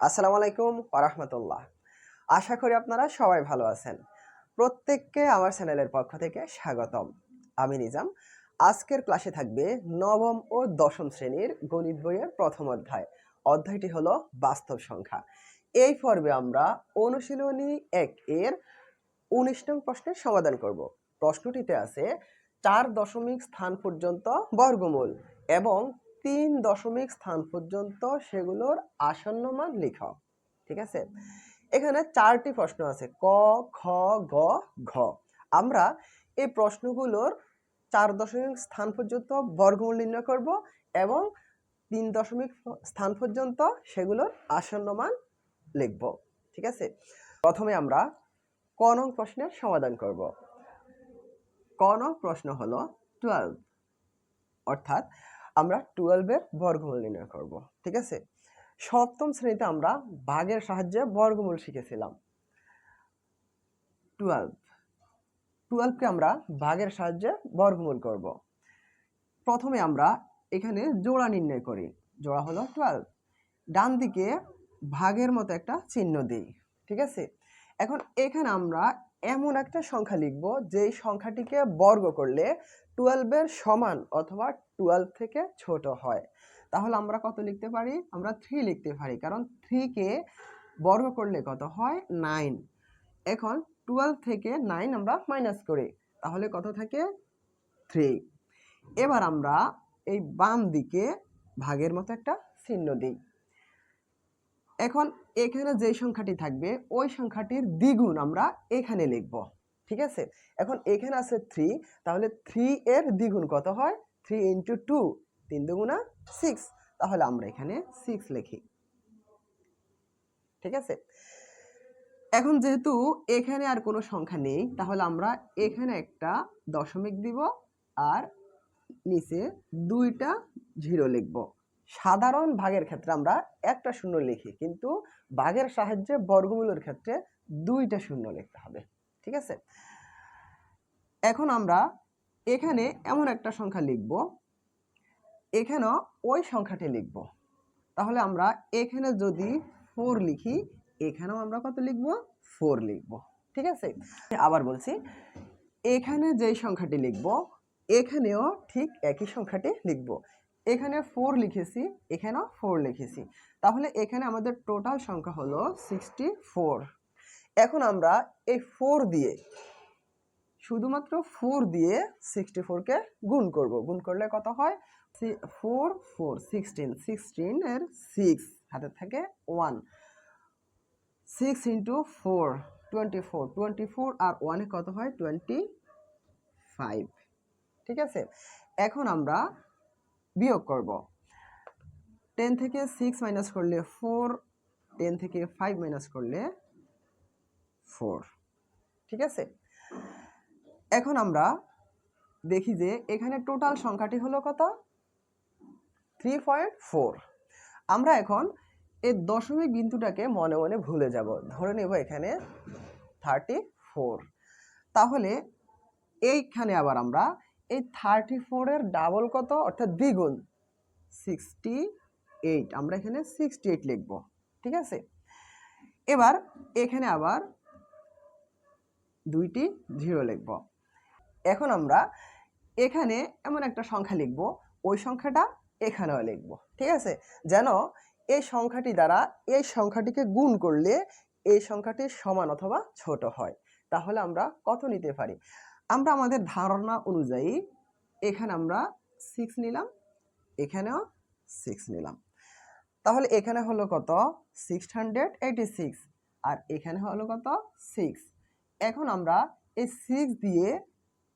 আসসালামু আলাইকুম ওরহমতুল্লাহ আশা করি আপনারা সবাই ভালো আছেন। প্রত্যেককে আমার চ্যানেলের পক্ষ থেকে স্বাগতম। আমি নিজাম। আজকের ক্লাসে থাকবে নবম ও দশম শ্রেণির গণিত বইয়ের প্রথম অধ্যায়। অধ্যায়টি হলো বাস্তব সংখ্যা। এই পর্বে আমরা অনুশীলনী এক এর উনিশ নং প্রশ্নের সমাধান করব। প্রশ্নটিতে আছে চার দশমিক স্থান পর্যন্ত বর্গমূল এবং তিন দশমিক স্থান পর্যন্ত সেগুলোর আসন্ন মান লিখো ঠিক আছে? এখানে চারটি প্রশ্ন আছে, ক, খ, গ, ঘ। আমরা এই প্রশ্নগুলোর চার দশমিক স্থান পর্যন্ত বর্গমূল নির্ণয় করব এবং তিন দশমিক স্থান পর্যন্ত সেগুলোর আসন্ন মান লিখব, ঠিক আছে? প্রথমে আমরা ক নং প্রশ্নের সমাধান করব। ক নং প্রশ্ন হলো টুয়েলভ অর্থাৎ আমরা টুয়েলভের বর্গমূল নির্ণয় করব, ঠিক আছে? সপ্তম শ্রেণীতে আমরা ভাগের সাহায্যে বর্গমূল শিখেছিলাম। টুয়েলভ টুয়েলভকে আমরা ভাগের সাহায্যে বর্গমূল করব। প্রথমে আমরা এখানে জোড়া নির্ণয় করি। জোড়া হলো টুয়েলভ ডান দিকে ভাগের মতো একটা চিহ্ন দিই, ঠিক আছে? এখন এখানে আমরা এমন একটা সংখ্যা লিখব, যেই সংখ্যাটিকে বর্গ করলে টুয়েলভের সমান অথবা টুয়েলভ থেকে ছোট হয়। তাহলে আমরা কত লিখতে পারি? আমরা থ্রি লিখতে পারি, কারণ থ্রিকে বর্গ করলে কত হয়? নাইন এখন টুয়েলভ থেকে নাইন আমরা মাইনাস করি, তাহলে কত থাকে? থ্রি এবার আমরা এই বাম দিকে ভাগের মতো একটা চিহ্ন দিই। এখন এখানে যে সংখ্যাটি থাকবে, ওই সংখ্যাটির দ্বিগুণ আমরা এখানে লিখব। ঠিক আছে? এখন এখানে আছে থ্রি তাহলে থ্রি এর দ্বিগুণ কত হয়? থ্রি ইন্টু টু তিন দুগুণা সিক্স তাহলে আমরা এখানে সিক্স লিখি। ঠিক আছে? এখন যেহেতু এখানে আর কোনো সংখ্যা নেই, তাহলে আমরা এখানে একটা দশমিক দিব আর নিচে দুইটা জিরো লিখব। সাধারণ ভাগের ক্ষেত্রে আমরা একটা শূন্য লিখি, কিন্তু ভাগের সাহায্যে বর্গমূলের ক্ষেত্রে দুইটা শূন্য লিখতে হবে। ঠিক আছে? এখন আমরা এখানে এমন একটা সংখ্যা লিখব। এখানেও ওই সংখ্যাটি লিখব। তাহলে আমরা এখানে যদি ফোর লিখি, এখানেও আমরা কত লিখব? ফোর লিখব। ঠিক আছে? আবার বলছি, এখানে যেই সংখ্যাটি লিখব, এখানেও ঠিক একই সংখ্যাটি লিখব। এখানে ফোর লিখেছি, এখানেও ফোর লিখেছি। তাহলে এখানে আমাদের টোটাল সংখ্যা হলো সিক্সটি ফোর এখন আমরা এই ফোর দিয়ে শুধুমাত্র ফোর দিয়ে সিক্সটি ফোরকে গুণ করব। গুণ করলে কত হয়? ফোর ফোর সিক্সটিন সিক্সটিন এর সিক্স হাতে থাকে one six into four twenty four twenty four আর ওয়ানে কত হয়? টোয়েন্টি ফাইভ ঠিক আছে? এখন আমরা বিয়োগ করব। টেন থেকে সিক্স মাইনাস করলে ফোর টেন থেকে ফাইভ মাইনাস করলে ফোর ঠিক আছে? এখন আমরা দেখি যে এখানে টোটাল সংখ্যাটি হলো কত? থ্রি পয়েন্ট ফোর আমরা এখন এই দশমিক বিন্দুটাকে মনে মনে ভুলে যাব। ধরে নেব এখানে থার্টি ফোর তাহলে এইখানে আবার আমরা এই থার্টি ফোরের ডাবল কত? অর্থাৎ দ্বিগুণ সিক্সটি এইট আমরা এখানে সিক্সটি এইট লিখব, ঠিক আছে? এবার এখানে আবার দুইটি জিরো লিখব। এখন আমরা এখানে এমন একটা সংখ্যা লিখব, ওই সংখ্যাটা এখানেও লিখব, ঠিক আছে? যেন এই সংখ্যাটি দ্বারা এই সংখ্যাটিকে গুণ করলে এই সংখ্যাটি সমান অথবা ছোট হয়। তাহলে আমরা কত নিতে পারি? আমরা আমাদের ধারণা অনুযায়ী এখানে আমরা সিক্স নিলাম, এখানেও সিক্স নিলাম। তাহলে এখানে হলো কত? সিক্স হান্ড্রেড এইটি সিক্স আর এখানে হলো কত? সিক্স এখন আমরা এই সিক্স দিয়ে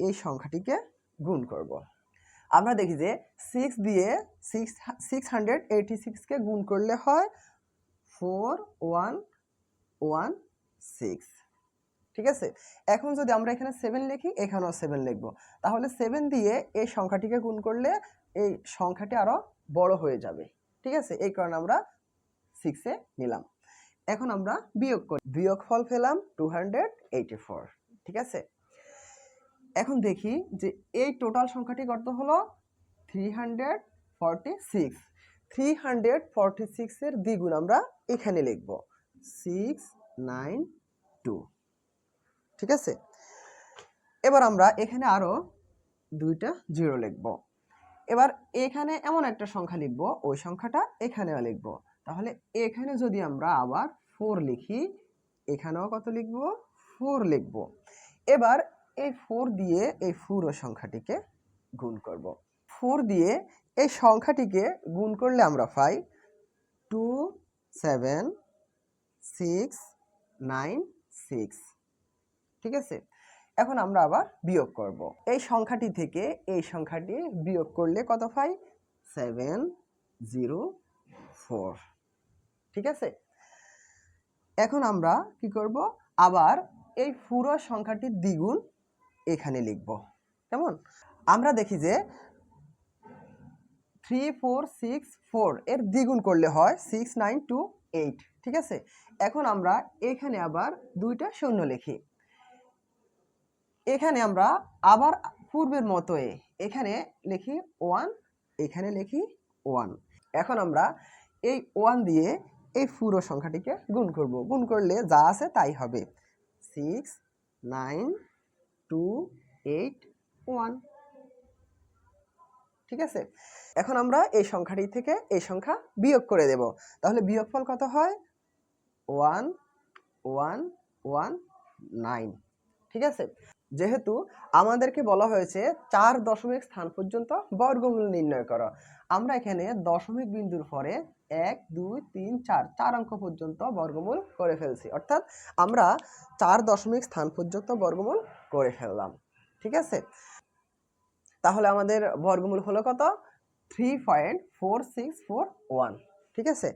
এই সংখ্যাটিকে গুণ করব। আমরা দেখি যে সিক্স দিয়ে সিক্স সিক্স হান্ড্রেড সিক্সকে গুণ করলে হয় ফোর ওয়ান ওয়ান সিক্স ঠিক আছে? এখন যদি আমরা এখানে সেভেন লিখি, এখানেও সেভেন লিখব। তাহলে সেভেন দিয়ে এই সংখ্যাটিকে গুণ করলে এই সংখ্যাটি আরও বড় হয়ে যাবে। ঠিক আছে? এই কারণে আমরা সিক্সে নিলাম। এখন আমরা বিয়োগ করি। বিয়োগ ফল পেলাম টু হান্ড্রেড ফোর ঠিক আছে? এখন দেখি যে এই টোটাল সংখ্যাটি কত হলো? Three hundred forty six three hundred forty সিক্সের দ্বিগুণ আমরা এখানে লিখব। সিক্স নাইন টু ঠিক আছে? এবার আমরা এখানে আরও দুইটা জিরো লিখব। এবার এখানে এমন একটা সংখ্যা লিখব, ওই সংখ্যাটা এখানেও লিখব। তাহলে এখানে যদি আমরা আবার ফোর লিখি, এখানেও কত লিখব? ফোর লিখব। এবার এই ফোর দিয়ে এই পুরো সংখ্যাটিকে গুণ করব। ফোর দিয়ে এই সংখ্যাটিকে গুণ করলে আমরা পাই two seven six nine six ঠিক আছে? এখন আমরা আবার বিয়োগ করব। এই সংখ্যাটি থেকে এই সংখ্যাটি বিয়োগ করলে কত পাই? সেভেন জিরো ফোর ঠিক আছে? এখন আমরা কি করব? আবার এই পুরো সংখ্যাটির দ্বিগুণ এখানে লিখব। কেমন? আমরা দেখি যে থ্রি ফোর সিক্স ফোর এর দ্বিগুণ করলে হয় সিক্স নাইন টু এইট ঠিক আছে? এখন আমরা এখানে আবার দুইটা শূন্য লিখি। এখানে আমরা আবার পূর্বের মতোই এখানে লিখি ওয়ান এখানে লিখি ওয়ান এখন আমরা এই ওয়ান দিয়ে এই পুরো সংখ্যাটিকে গুণ করব। গুণ করলে যা আছে তাই হবে। Six nine two eight one ঠিক আছে? এখন আমরা এই সংখ্যাটি থেকে এই সংখ্যা বিয়োগ করে দেব। তাহলে বিয়োগফল কত হয়? ওয়ান ওয়ান ওয়ান নাইন ঠিক আছে? যেহেতু আমাদেরকে বলা হয়েছে চার দশমিক স্থান পর্যন্ত বর্গমূল নির্ণয় করো, আমরা এখানে দশমিক বিন্দুর পরে এক, দুই, তিন, চার চার অঙ্ক পর্যন্ত বর্গমূল করে ফেলছি। অর্থাৎ আমরা চার দশমিক স্থান পর্যন্ত বর্গমূল করে ফেললাম। ঠিক আছে? তাহলে আমাদের বর্গমূল হলো কত? Three point four six four one. ঠিক আছে?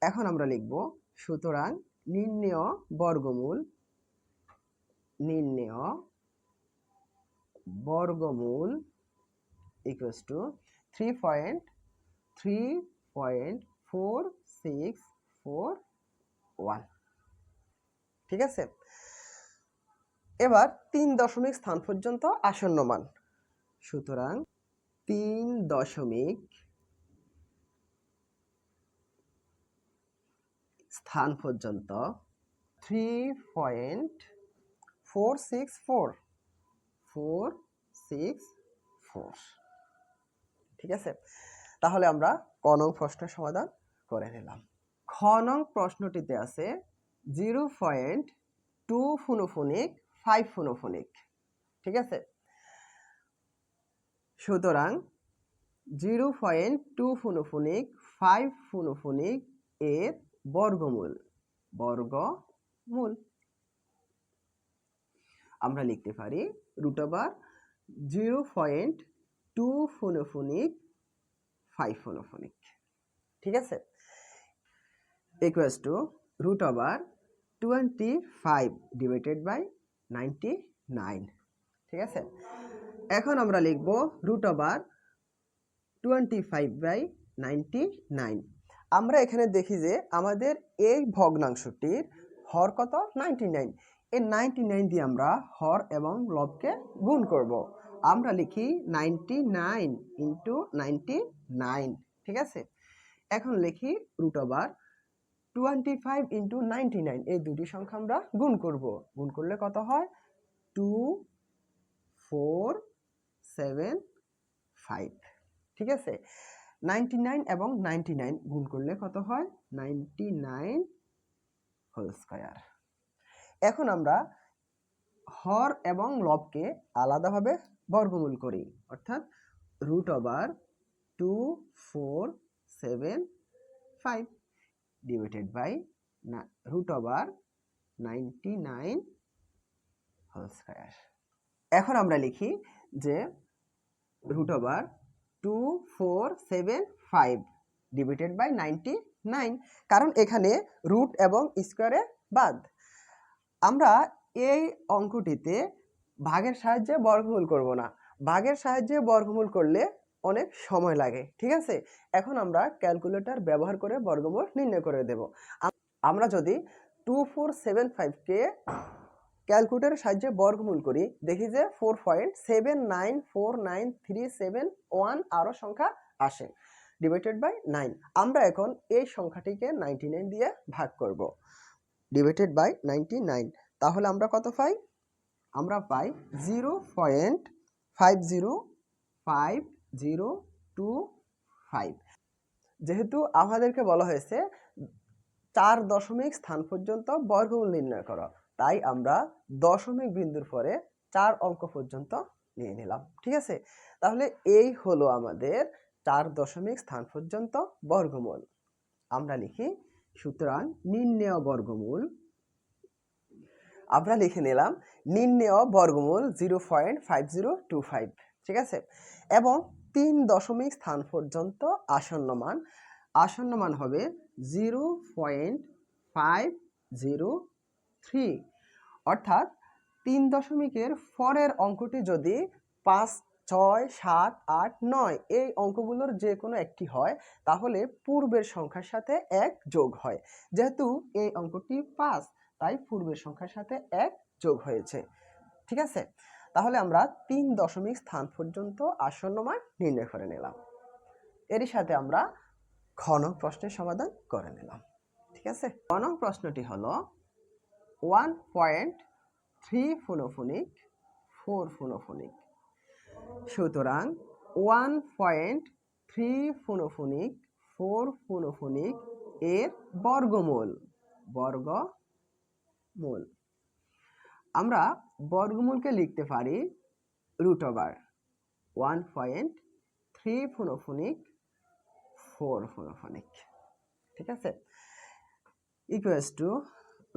এখন আমরা লিখব, সুতরাং নির্ণেয় বর্গমূল নির্ণেয় বর্গমূল equals to three point three point four six four one. ঠিক আছে? এবার তিন দশমিক স্থান পর্যন্ত আসন্ন মান। সুতরাং তিন দশমিক স্থান পর্যন্ত three point four six four four six four. ঠিক আছে? তাহলে আমরা ক নং প্রশ্নের সমাধান করে নিলাম। খ নং প্রশ্নটিতে আছে জিরো পয়েন্ট টু ফুনোফোনিক, ফাইভ ফুনোফোনিক। ঠিক আছে? সুতরাং জিরো পয়েন্ট টু ফুনোফোনিক, ফাইভ ফুনোফোনিক এর বর্গমূল। বর্গমূল। আমরা লিখতে পারি root over zero point two ফোনোফোনিক, five ফোনোফোনিক। ঠিক আছে? Root over twenty five divided by ninety nine ঠিক আছে? এখন আমরা লিখব twenty five by ninety nine আমরা এখানে দেখি যে আমাদের এই ভগ্নাংশটির হর কত? নাইনটি নাইন এই নাইনটি নাইন দিয়ে আমরা হর এবং লবকে গুণ করব। আমরা লিখি ninety nine into ninety nine ঠিক আছে? এখন লিখি root over twenty five into ninety nine এই দুটি সংখ্যা আমরা গুণ করব। গুণ করলে কত হয়? টু ফোর সেভেন ফাইভ ঠিক আছে? নাইনটি নাইন এবং নাইনটি নাইন গুণ করলে কত হয়? নাইনটি নাইন হোল স্কোয়ার এখন আমরা হর এবং লবকে আলাদাভাবে বর্গমূল করি। অর্থাৎ root over two four seven five by root over ninety nine whole square এখন আমরা লিখি যে root over two four seven five divided by ninety nine কারণ এখানে রুট এবং স্কোয়ারে বাদ। আমরা এই অঙ্কটিতে ভাগের সাহায্যে বর্গমূল করব না। ভাগের সাহায্যে বর্গমূল করলে অনেক সময় লাগে, ঠিক আছে? এখন আমরা ক্যালকুলেটর ব্যবহার করে বর্গমূল নির্ণয় করে দেব। আমরা যদি টু ফোর সেভেন ফাইভকে ক্যালকুলেটরের সাহায্যে বর্গমূল করি, দেখি যে four point seven nine four nine three seven one আরও সংখ্যা আসে ডিভাইডেড বাই নাইন আমরা এখন এই সংখ্যাটিকে নাইনটি নাইন দিয়ে ভাগ করব ডিভাইডেড বাই নাইনটি নাইন তাহলে আমরা কত পাই? আমরা পাই zero point five zero five zero two five. যেহেতু আমাদেরকে বলা হয়েছে, চার দশমিক স্থান পর্যন্ত বর্গমূল নির্ণয় করো। তাই আমরা দশমিক বিন্দুর পরে চার অঙ্ক পর্যন্ত নিয়ে নিলাম। ঠিক আছে? তাহলে এই হলো আমাদের চার দশমিক স্থান পর্যন্ত বর্গমূল। আমরা লিখি, সুতরাং নির্ণেয় বর্গমূল, আমরা লিখে নিলাম নির্ণেয় বর্গমূল zero point five zero two five. ঠিক আছে? এবং তিন দশমিক স্থান পর্যন্ত আসন্ন মান আসন্ন মান হবে zero point five zero three. অর্থাৎ তিন দশমিকের পরের অঙ্কটি যদি পাঁচ, ছয়, সাত, আট, নয় এই অঙ্কগুলোর যে কোনো একটি হয়, তাহলে পূর্বের সংখ্যার সাথে এক যোগ হয়। যেহেতু এই অঙ্কটি পাঁচ, তাই পূর্বের সংখ্যার সাথে এক যোগ হয়েছে। ঠিক আছে? তাহলে আমরা তিন দশমিক স্থান পর্যন্ত আসন্ন মান নির্ণয় করে নিলাম। এরই সাথে আমরা ঘন প্রশ্নের সমাধান করে নিলাম। ঠিক আছে? ঘন প্রশ্নটি হলো ওয়ান পয়েন্ট থ্রি ফোনোফোনিক ফোর ফোনোফোনিক। সুতরাং ওয়ান পয়েন্ট থ্রি ফোনোফোনিক ফোর ফোনোফোনিক এর বর্গমূল বর্গমূল। আমরা বর্গমূলকে লিখতে পারি root over one point three ফোনোফোনিক four ফোনোফোনিক ঠিক আছে? ইকুয়াস টু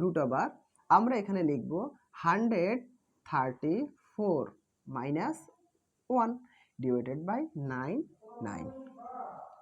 রুট ওভার আমরা এখানে লিখব hundred thirty four minus one divided by nine nine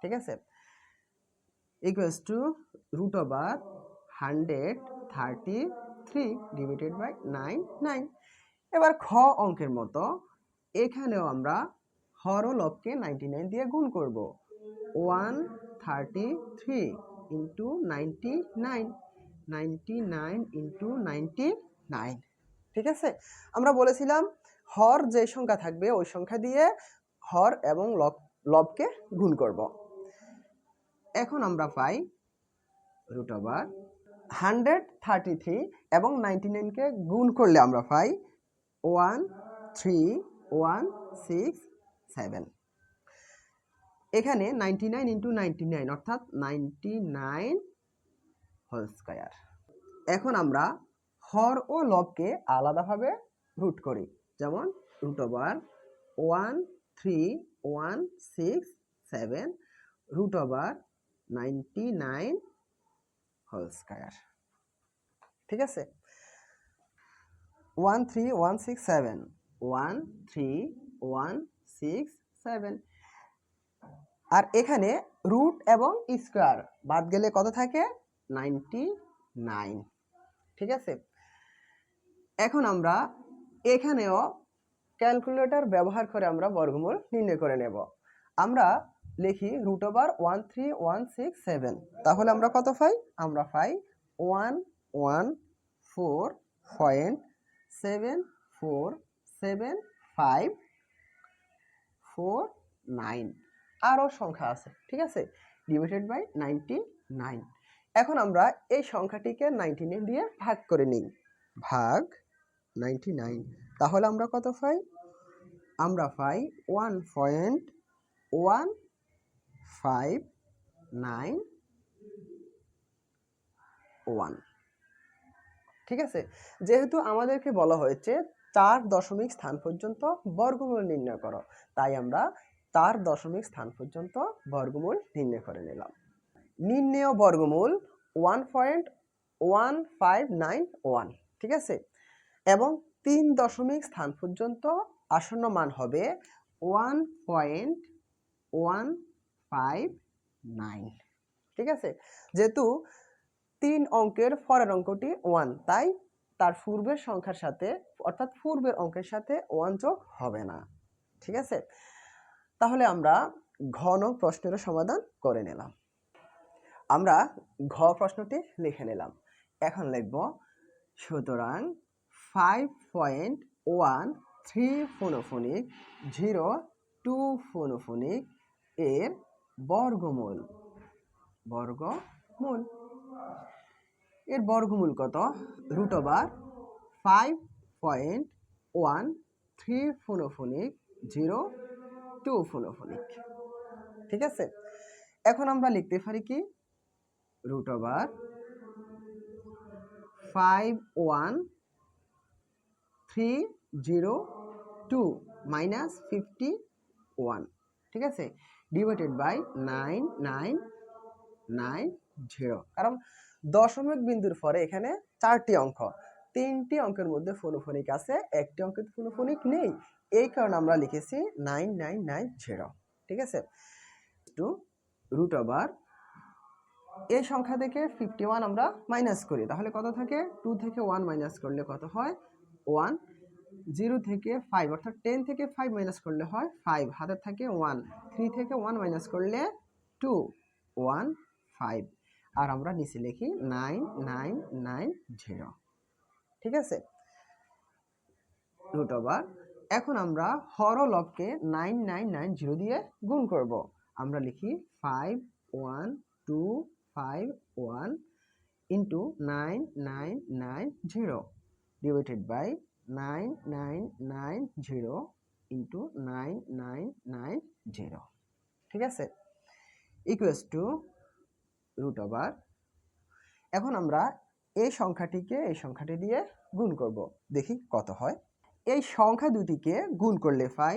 ঠিক আছে? Equals to root over hundred thirty three divided by nine nine এবার খ অঙ্কের মতো এখানেও আমরা হর লবকে নাইনটি নাইন দিয়ে গুণ করব। One thirty three into ninety nine ninety nine into ninety nine ঠিক আছে? আমরা বলেছিলাম হর যে সংখ্যা থাকবে ওই সংখ্যা দিয়ে হর এবং লব লবকে গুণ করব। এখন আমরা পাই root over hundred thirty three এবং নাইনটি নাইনকে গুণ করলে আমরা পাই one three one six seven. এখানে ninety nine into ninety nine, অর্থাৎ নাইনটি নাইন হোল স্কোয়ার। এখন আমরা হর ও লবকে আলাদাভাবে রুট করি, যেমন root over one three one six seven, root over ninety nine whole square ঠিক আছে? One three one six seven. One three one six seven. আর এখানে রুট এবং স্কোয়ার বাদ গেলে কত থাকে? Ninety nine. ঠিক আছে? এখন আমরা এখানেও ক্যালকুলেটর ব্যবহার করে আমরা বর্গমূল নির্ণয় করে নেব। আমরা লিখি root over one three one six seven তাহলে আমরা কত পাই? আমরা পাই one one four point seven four seven five four nine আরও সংখ্যা আছে, ঠিক আছে? ডিভাইডেড বাই নাইনটি নাইন এখন আমরা এই সংখ্যাটিকে নাইনটি নাইন দিয়ে ভাগ করে নিই। ভাগ নাইনটি নাইন তাহলে আমরা কত পাই? আমরা পাই one point one five nine one ঠিক আছে? যেহেতু আমাদেরকে বলা হয়েছে চার দশমিক স্থান পর্যন্ত বর্গমূল নির্ণয় করো, তাই আমরা চার দশমিক স্থান পর্যন্ত বর্গমূল নির্ণয় করে নিলাম। নির্ণেয় বর্গমূল one point one five nine one ঠিক আছে? এবং তিন দশমিক স্থান পর্যন্ত আসন্ন মান হবে one point one five nine ঠিক আছে? যেহেতু তিন অঙ্কের ফরের অঙ্কটি ওয়ান তাই তার পূর্বের সংখ্যার সাথে, অর্থাৎ পূর্বের অঙ্কের সাথে ওয়ান যোগ হবে না। ঠিক আছে? তাহলে আমরা ঘন প্রশ্নের সমাধান করে নিলাম। আমরা ঘ প্রশ্নটি লিখে নিলাম। এখন লিখব, সুতরাং ফাইভ পয়েন্ট ওয়ান থ্রি ফোনোফোনিক জিরো টু ফোনোফোনিক এর বর্গমূল। বর্গমূল। এর বর্গমূল কত? Root over five point one three ফোনোফোনিক zero two ফোনোফোনিক। ঠিক আছে? এখন আমরা লিখতে পারি কি? Root over five one three zero two minus fifty one. ঠিক আছে? Divided by nine nine nine zero কারণ দশমিক বিন্দুর পরে এখানে চারটি অঙ্ক। তিনটি অঙ্কের মধ্যে ফোনোফোনিক আছে, একটি অঙ্কের ফোনোফোনিক নেই। এই কারণে আমরা লিখেছি নাইন নাইন নাইন জিরো ঠিক আছে? টু রুট ওভার এই সংখ্যা থেকে ফিফটি ওয়ান আমরা মাইনাস করি। তাহলে কত থাকে? টু থেকে ওয়ান মাইনাস করলে কত হয়? ওয়ান জিরো থেকে ফাইভ অর্থাৎ টেন থেকে ফাইভ মাইনাস করলে হয় ফাইভ হাতে থাকে ওয়ান থ্রি থেকে ওয়ান মাইনাস করলে টু ওয়ান ফাইভ আর আমরা নিচে লিখি নাইন নাইন নাইন জিরো ঠিক আছে? রুট ওভার এখন আমরা হরলবকে নাইন নাইন নাইন জিরো দিয়ে গুণ করব। আমরা লিখি five one two five one into nine nine nine zero divided by nine nine nine zero into nine nine nine zero. ঠিক আছে? ইকুয়াস টু রুট ওভার এখন আমরা এই সংখ্যাটিকে, এই সংখ্যাটি দিয়ে গুণ করব। দেখি কত হয়। এই সংখ্যা দুটিকে গুণ করলে পাই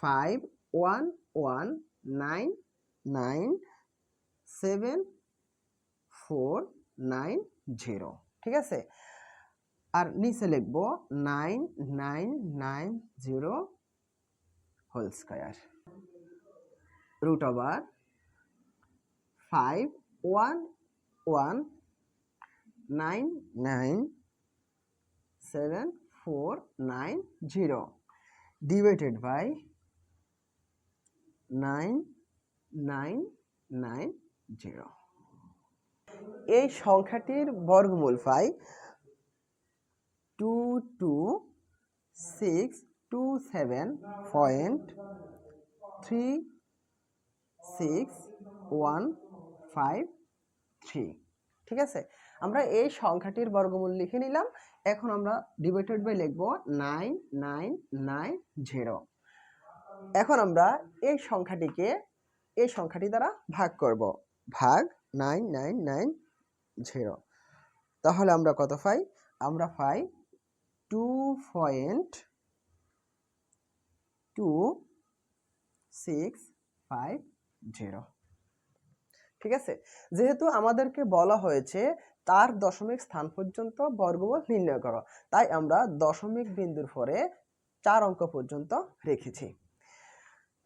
five one one nine nine seven four nine zero ঠিক আছে? আর নিচে লিখব nine nine nine zero whole square. Root over five one one nine nine seven four nine zero divided by nine nine nine zero. এই সংখ্যাটির বর্গমূল পাই two two six two seven point three six one five three ঠিক আছে? আমরা এই সংখ্যাটির বর্গমূল লিখে নিলাম। এখন আমরা ডিভাইডেড বাই লিখব নাইন নাইন নাইন জিরো এখন আমরা এই সংখ্যাটিকে, এই সংখ্যাটি দ্বারা ভাগ করব। ভাগ নাইন নাইন নাইন জিরো তাহলে আমরা কত পাই? আমরা পাই two point two six five zero ঠিক আছে? যেহেতু আমাদেরকে বলা হয়েছে, তার দশমিক স্থান পর্যন্ত বর্গমূল নির্ণয় করো। তাই আমরা দশমিক বিন্দুর পরে চার অঙ্ক পর্যন্ত রেখেছি।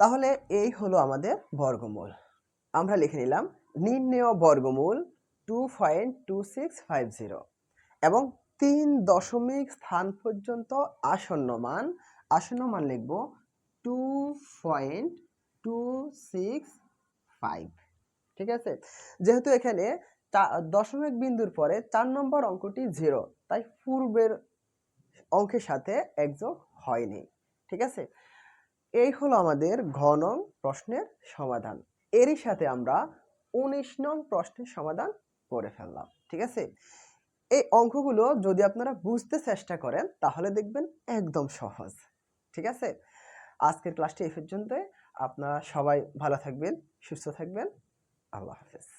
তাহলে এই হলো আমাদের বর্গমূল। আমরা লিখে নিলাম, নির্ণেয় বর্গমূল two point two six five zero এবং তিন দশমিক স্থান পর্যন্ত আসন্ন মান আসন্ন মান লিখব two point two six five ঠিক আছে? যেহেতু এখানে দশমিক বিন্দুর পরে চার নম্বর অঙ্কটি জিরো তাই পূর্বের অঙ্কের সাথে একযোগ হয়নি। ঠিক আছে? এই হলো আমাদের ঘ নং প্রশ্নের সমাধান। এরই সাথে আমরা উনিশ নং প্রশ্নের সমাধান করে ফেললাম। ঠিক আছে? এই অঙ্কগুলো যদি আপনারা বুঝতে চেষ্টা করেন, তাহলে দেখবেন একদম সহজ। ঠিক আছে? আজকের ক্লাসটি এই পর্যন্ত আপনারা সবাই ভালো থাকবেন, সুস্থ থাকবেন। আল্লাহ হাফেজ।